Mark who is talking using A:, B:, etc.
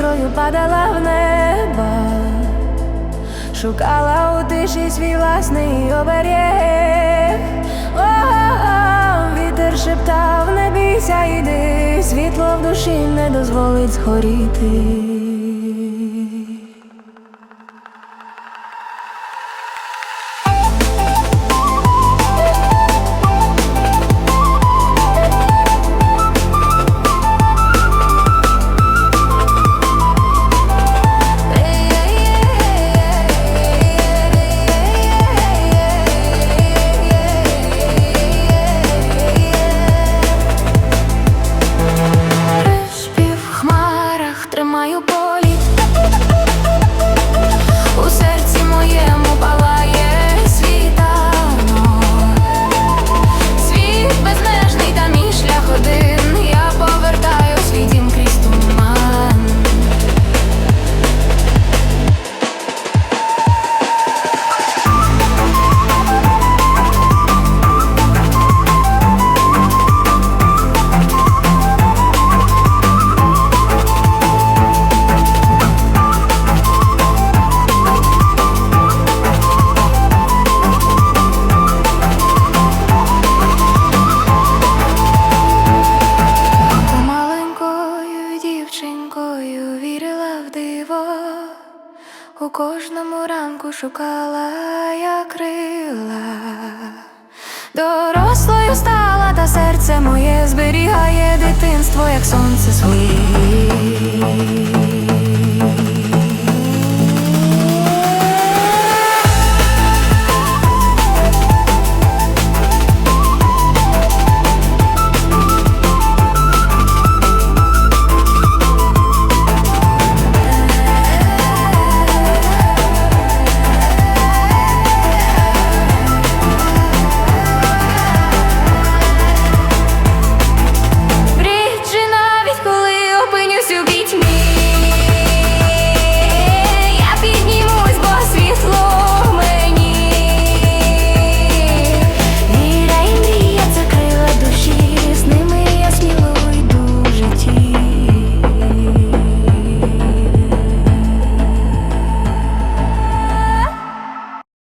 A: іскрою падала в небо, шукала у тиші свій власний оберіг, О -о -о, вітер шептав, не бійся, йди, світло в душі не дозволить згоріти. У кожному ранку шукала я крила. Дорослою стала, та серце моє зберігає дитинство, як сонце своє.